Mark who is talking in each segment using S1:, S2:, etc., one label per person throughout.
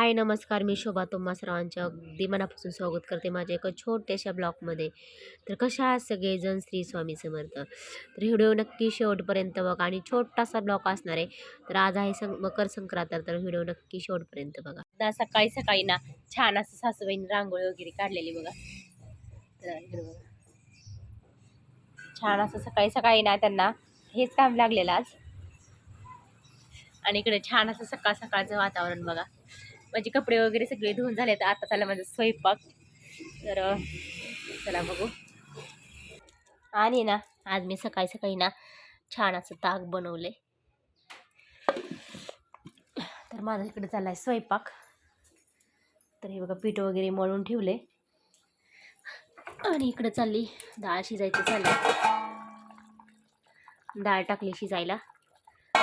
S1: हाय नमस्कार. मी शोभा. तुम्हा सर्वांच्या अगदी मनापासून स्वागत करते माझ्या एका छोट्याशा ब्लॉगमध्ये. तर कशा आहात सगळेजण? श्री स्वामी समर्थ. तर व्हिडिओ नक्की शेवटपर्यंत बघा आणि छोटासा ब्लॉग असणार आहे. तर आज आहे सं मकर संक्रांत. तर व्हिडिओ नक्की शेवटपर्यंत बघा. आता सकाळी सकाळी ना छान असं सासूबाईंनी रांगोळी वगैरे काढलेली बघा. तर बघा. छान असं सकाळी सकाळी ना त्यांना हेच काम लागलेलं आज. आणि इकडे छान असं सकाळ सकाळचं वातावरण बघा. माझे कपडे वगैरे सगळे धुवून झाले तर आता झाला माझा स्वयंपाक. तर चला बघू. आणि ना आज मी सकाळी सकाळी ना छान असं ताक बनवले तर माझा इकडे चाललाय स्वयंपाक. तर हे बघा पीठ वगैरे मळून ठेवले आणि इकडे चालली डाळ शिजायची चालली डाळ टाकली शिजायला.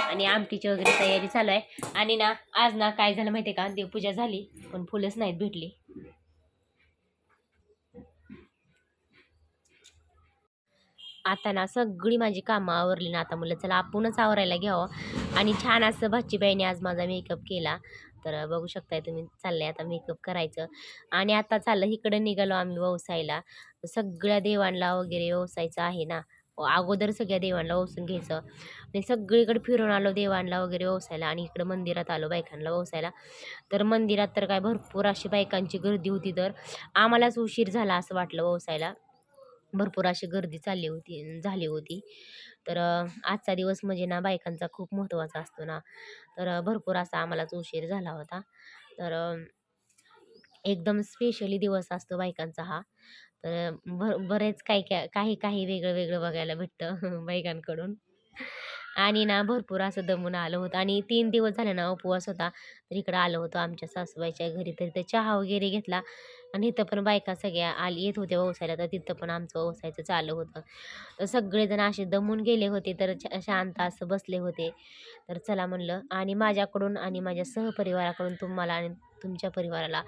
S1: आणि आमटीची वगैरे तयारी चालू आहे. आणि ना आज ना काय झालं माहिती आहे का? देवपूजा झाली पण फुलंच नाहीत भेटली. आता ना सगळी माझी कामं आवरली ना आता मुलं चला आपणच आवरायला घ्यावं. आणि छान असं भाचीबाईने आज माझा मेकअप केला. तर बघू शकताय तुम्ही चाललंय आता मेकअप करायचं. आणि आता चाललं इकडं निघालो आम्ही व्यवसायला. सगळ्या देवांना वगैरे व्यवसायचं आहे ना. अगोदर सगळ्या देवांना ओसून घ्यायचं. आणि सगळीकडे फिरून आलो देवांना वगैरे व्यवसायला आणि इकडं मंदिरात आलो बायकांना व्यवसायला तर मंदिरात तर काय भरपूर अशी बायकांची गर्दी होती तर आम्हालाच उशीर झाला असं वाटलं व्यवसायला भरपूर अशी गर्दी चालली होती झाली होती. तर आजचा दिवस म्हणजे ना बायकांचा खूप महत्त्वाचा असतो ना. तर भरपूर असा आम्हालाच उशीर झाला होता. तर एकदम स्पेशली दिवस असतो बायकांचा हा. तर भर बरेच काही काय काही काही वेगळं वेगळं बघायला भेटतं बायकांकडून. आणि ना भरपूर असं दमून आलं होतं. आणि तीन दिवस झाले ना उपवास होता. तर इकडं आलो होतो आमच्या सासूबाईच्या घरी तर तिथं चहा वगैरे घेतला. आणि इथं पण बायका सगळ्या आली येत होत्या व्यवसायाला तर तिथं पण आमचं व्यवसायाचं चालू होतं. तर सगळेजण असे दमून गेले होते तर शांत असं बसले होते. तर चला म्हणलं. आणि माझ्याकडून आणि माझ्या सहपरिवाराकडून तुम्हाला आणि तुमच्या परिवाराला.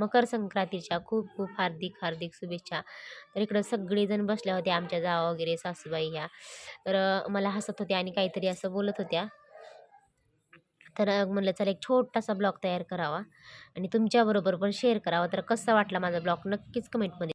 S1: मकर संक्रांतीच्या खूप खूप हार्दिक हार्दिक शुभेच्छा. तर इकडं सगळेजण बसल्या होत्या आमच्या जावा वगैरे सासूबाई ह्या. तर मला हसत होत्या आणि काहीतरी असं बोलत होत्या. तर म्हणलं चला एक छोटासा ब्लॉग तयार करावा आणि तुमच्याबरोबर पण शेअर करावा. तर कसा वाटला माझा ब्लॉग? नक्कीच कमेंटमध्ये